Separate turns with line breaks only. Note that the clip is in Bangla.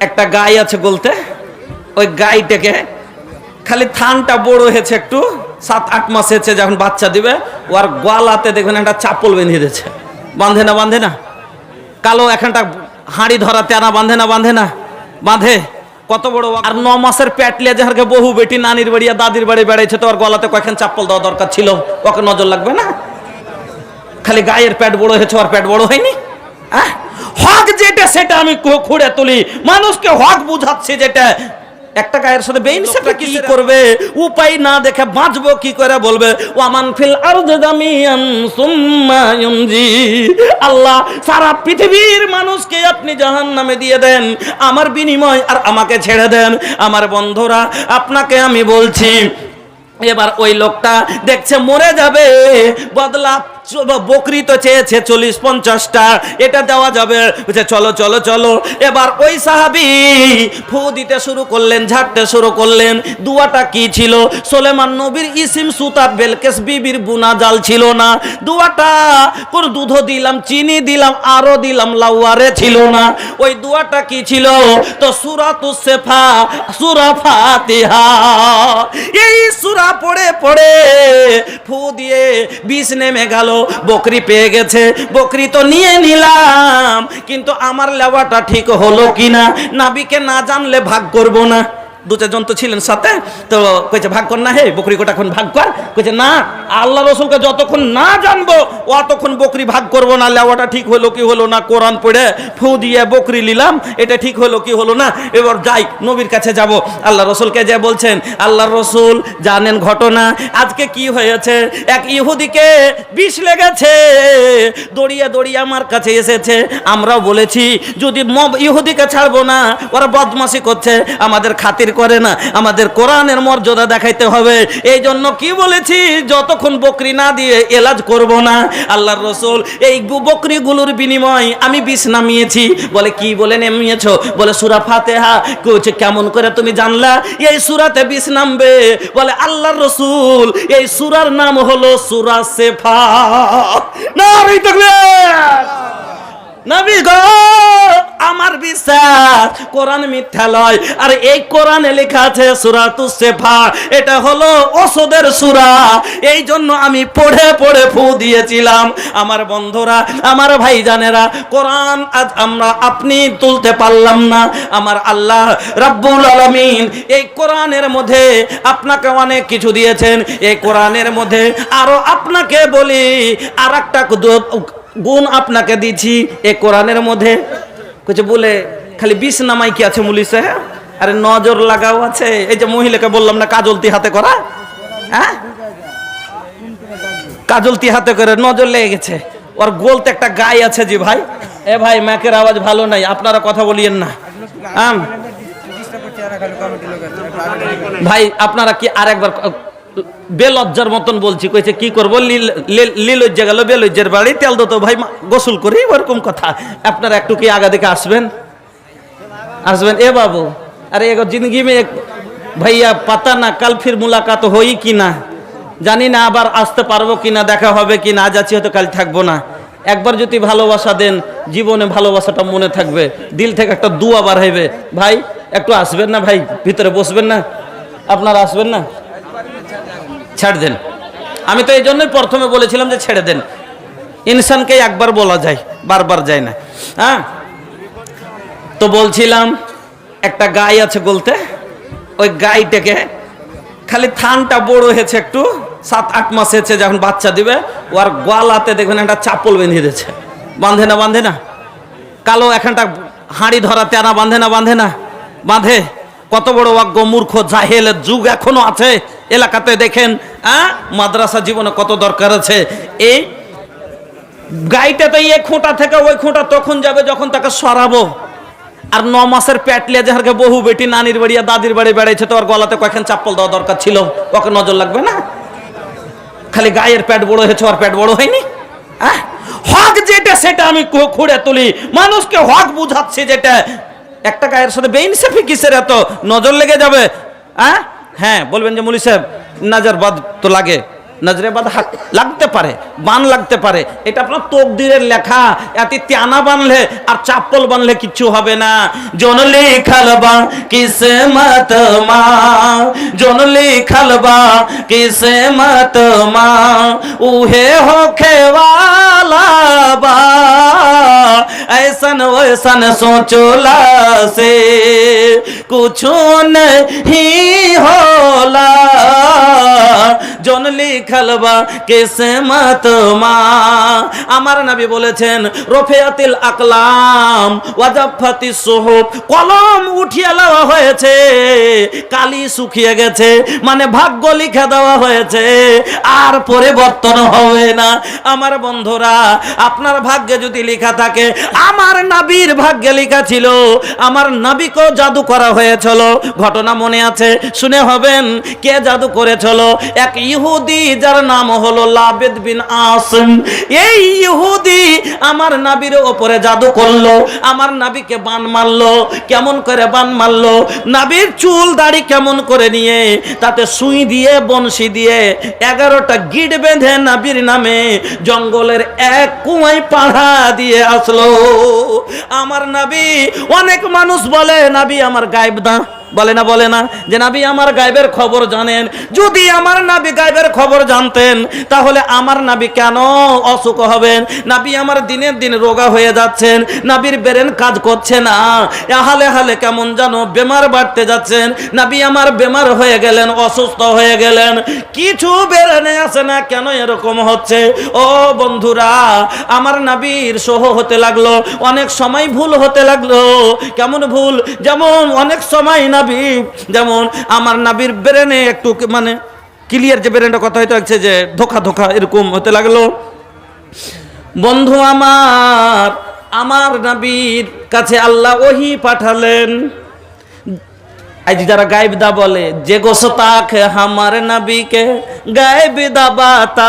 একটা গাই আছে বলতে, ওই গাইটাকে খালি থানটা বড় হয়েছে একটু, সাত, আট মাস হয়েছে যখন বাচ্চা দিবে ওর গলাতে দেখবেন একটা চাপল বেঁধে দিয়েছে। বাঁধে না বাঁধে না। কালো এখানটা হাঁড়ি ধরা তেনা, বাঁধে না বাঁধে না। বাঁধে। কত বড় আর ন মাসের প্যাটলিয়া যাহারকে বহু বেটি, নানির বাড়ি আর দাদির বাড়ি বেড়াইছে, তো ওর গলাতে কয়েকখান চাপ্পল দেওয়া দরকার ছিল। ওকে নজর লাগবে না। খালি গায়ের প্যাট বড় হয়েছে আর প্যাট বড় হয়নি? আহ? হক যেটা সেটা আমি খুঁড়ে তুলি। মানুষকে হক বুঝাচ্ছি যেটা। একটা গায়ের সাথে বেইনসাফি কি করবে? উপায় না দেখে বাঁচবো কি করে বলবে? ওয়ামান ফিল আরদ দামিয়ান সুম্মা ইউনজি। আল্লাহ সারা পৃথিবীর মানুষকে আপনি জাহান্নামে দিয়ে দেন আমার বিনিময় আর আমাকে ছেড়ে দেন। আমার বন্ধুরা আপনাকে আমি বলছি এবার ওই লোকটা দেখছে মরে যাবে বদলা বকরি তো চেয়েছে চল্লিশ পঞ্চাশটা, এটা দেওয়া যাবে। বলছে, চলো চলো চলো। এবার ওই সাহাবি ফু দিতে শুরু করলেন, ঝাড়তে শুরু করলেন। দুয়াটা কি ছিল? সোলেমান নবীর ইসিম, সুতা বেলকেস বিবির বুনা, জাল ছিল না। দুয়াটা, কোন দুধ দিলাম, চিনি দিলাম আরও দিলাম, লাউয়ারে ছিল না। ওই দুয়াটা কি ছিল? তো সুরাতু সেফা, সুরা ফাতিহা। এই সুরা পড়ে পড়ে ফু দিয়ে বিষ নেমে গেল। বকরি পেয়ে গেছে। বকরি তো নিয়ে নিলাম, কিন্তু আমার লেওয়াটা ঠিক হলো কিনা? নাবিকে না জানলে ভাগ করব না। দু চারজন তো ছিলেন সাথে, তো কইছে, ভাগ কর না হে, বকরি কোটা এখন ভাগ কর? কইছে, না, আল্লাহ রসুলকে যতক্ষণ না জানব, অতক্ষণ বকরি ভাগ করব না, লেওয়াটা ঠিক হলো কি হলো না, কোরআন পড়ে ফু দিয়ে বকরি নিলাম, এটা ঠিক হলো কি হলো না, এবার যাই, নবীর কাছে যাব। আল্লাহ রসুলকে যে বলছেন, আল্লাহ রসুল জানেন ঘটনা, আজকে কি হয়েছে? এক ইহুদিকে বিষ লেগেছে, দড়িয়ে দড়িয়ে আমার কাছে এসেছে, আমরাও বলেছি, যদি ইহুদিকে ছাড়বো না, ওরা বদমাসি করছে, আমাদের খাতির করে না, আমাদের কোরআনের মর্যাদা দেখাইতে হবে। এই জন্য কি বলেছি, যতক্ষণ বকরি না দিয়ে এলাজ করব না, আল্লাহর রসুল, এই বকরিগুলোর বিনিময় আমি বিষ নামিয়েছি। বলে, কি বলে নামিয়েছো? বলে, সুরা ফাতেহা। কইছে, কেমন করে তুমি জানলা? এই সুরাতে বিষ নামবে। বলে, আল্লাহর রসুল, এই সুরার নাম হলো সুরা সেফা না নবী গো! আমার বিশ্বাস কোরআন মিথ্যা লয়। আর এই কোরআনে লেখা আছে সুরাতু সেফা এটা হলো ওষুধের সুরা। এই জন্য আমি পড়ে পড়ে ফু দিয়েছিলাম। আমার বন্ধুরা, আমার ভাইজানেরা, কোরআন আজ আমরা আপনি তুলতে পারলাম না। আমার আল্লাহ রাব্বুল আলামিন এই কোরআনের মধ্যে আপনাকে অনেক কিছু দিয়েছেন। এই কোরআনের মধ্যে আরও আপনাকে বলি আর একটা গুণ আপনাকে দিচ্ছি। এ কোরআনের মধ্যে কিছু বলে, খালি বিষ নামাই কি আছে মুলি সাহেব আরে নজর লাগাও আছে। এই যে মহিলাকে বললাম না কাজলতি হাতে করা? হ্যাঁ? কাজলতি হাতে করে নজর লেগে গেছে। ওর গোলতে একটা গাই আছে জি ভাই। এ ভাই, ম্যাকের আওয়াজ ভালো নাই, আপনারা কথা বলিয়েন না। আম। ভাই, আপনারা কি আরেকবার বেলজ্জার মতন বলছি, কইছে, কি করব? লিলজ্জা গেল, বেলজ্জার বাড়ি, তেল দতো ভাই গোসল করি, ওরকম কথা। আপনারা একটু কি আগা দেখে আসবেন? আসবেন? এ বাবু, আরে এগো জিন্দগি মে, ভাইয়া, পাতা না, কাল ফির মুলাকাত হই কি না? জানি না আবার আসতে পারব কি না, দেখা হবে কি না যাচ্ছি হয়তো কাল থাকব না। একবার যদি ভালোবাসা দেন, জীবনে ভালোবাসাটা মনে থাকবে, দিল থেকে একটা দুয়া বার হইবে। ভাই, একটু আসবেন না ভাই, ভিতরে বসবেন না? আপনারা আসবেন না? ছাড় দেন। আমি তো এই জন্যই প্রথমে বলেছিলাম যে ছেড়ে দেন। ইনসানকে একবার বলা যায়, বারবার যায় না। হ্যাঁ? তো বলছিলাম, একটা গাই আছে বলতে, ওই গাইটাকে খালি থানটা বড় হয়েছে একটু, সাত, আট মাস হয়েছে যখন বাচ্চা দিবে ওর গোয়ালাতে দেখবেন একটা চাপল বেঁধে দিয়েছে। বাঁধে না বাঁধে না? কালো এখানটা হাঁড়ি ধরা তেনা বাঁধে না বাঁধে না? বাঁধে। কত বড় অজ্ঞ মূর্খ জাহেলের যুগ এখনও আছে। এলাকাতে দেখেন হ্যাঁ মাদ্রাসা জীবনে কত দরকার আছে। এই গাইটা তো এই খোঁটা থেকে ওই খোঁটা তখন যাবে যখন তাকে সরাবো। আর ন মাসের প্যাটলিয়া যাহারকে বহু বেটি নানির বাড়ি আর দাদির বাড়ি বেড়াইছে, তো ওর গলাতে কয়েকখান চাপ্পল দেওয়া দরকার ছিল। ওকে নজর লাগবে না? খালি গায়ের প্যাট বড় হয়েছে আর প্যাট বড় হয়নি? হক যেটা সেটা আমি খুঁড়ে তুলি। মানুষকে হক বুঝাচ্ছি যেটা। একটা গায়ের সাথে বেইনসাফি কিসের এত? নজর লেগে যাবে। হ্যাঁ হ্যাঁ বলবেন যে মুলি সাহেব নাজার বাদ তো লাগে। নজরেবাদ হাক লাগতে পারে, বান লাগতে পারে। এটা আপনার তকদিরের লেখা। এতে ত্যানা বানলে আর চাপ্পল বানলে কিছু হবে না। জনলি খালবা কিসে মত মা? জনলি খালবা কিসে মত মা? উহে হো बा ऐसन वैसन सोचोला से कुछ नहीं होला। জন লিখল বা কিসমত মা আমার নাবি বলেছেন, রফিয়াতিল আকলাম, ওয়াজাফাতি সুহুব, কলম উঠিয়ে দেওয়া হয়েছে, কালি শুকিয়ে গেছে মানে ভাগ্য লিখে দেওয়া হয়েছে, আর পরিবর্তন হবে না। আমার বন্ধুরা, আপনার ভাগ্যে যদি লেখা থাকে, আমার নাবির ভাগ্যে লেখা ছিল, আমার নাবিকেও জাদু করা হয়েছিল। ঘটনা মনে আছে, শুনে হবেন, কে জাদু করেছিল? এক ইহুদি, যার নাম হলো লাবেদ বিন আসম এই ইহুদি আমার নাবির ওপরে জাদু করল, আমার নাবিকে বান মারলো, কেমন করে বান মারলো, নাবির চুল দাড়ি কেমন করে নিয়ে, তাতে সুই দিয়ে, বনশি দিয়ে এগারোটা গিট বেঁধে নাবির নামে জঙ্গলের এক কুয়াই পাড়া দিয়ে আসলো। আমার নাবি, অনেক মানুষ বলে, নাবি, আমার গায়েব দা বলে না বলে না। যে নাবি আমার গায়েবের খবর জানেন, যদি আমার নাবি গায়েবের খবর জানতেন, তাহলে আমার নাবি কেন অসুখ হবেন? নাবি আমার দিনের দিন রোগা হয়ে যাচ্ছেন, নাবির বেরেন কাজ করছে না। হালে হালে কেমন জানো বেমার বাড়তে যাচ্ছেন। নাবি আমার বেমার হয়ে গেলেন, অসুস্থ হয়ে গেলেন। কিছু বেরেনে আসে না, কেন এরকম হচ্ছে? ও বন্ধুরা, আমার নাবির সহ হতে লাগল, অনেক সময় ভুল হতে লাগল। কেমন ভুল? যেমন অনেক সময় নাবি, যেমন আমার নাবির ব্রেনে একটু মানে ক্লিয়ার যে ব্রেনটা কথা হয়তো লাগছে যে ধোকা ধোকা এরকম হতে লাগল। বন্ধু আমার আমার নাবির কাছে আল্লাহ ওহি পাঠালেন। আজ যারা গায়েব দা বলে, যে গোসতাক আমার নাবিকে, গায়েব দাবা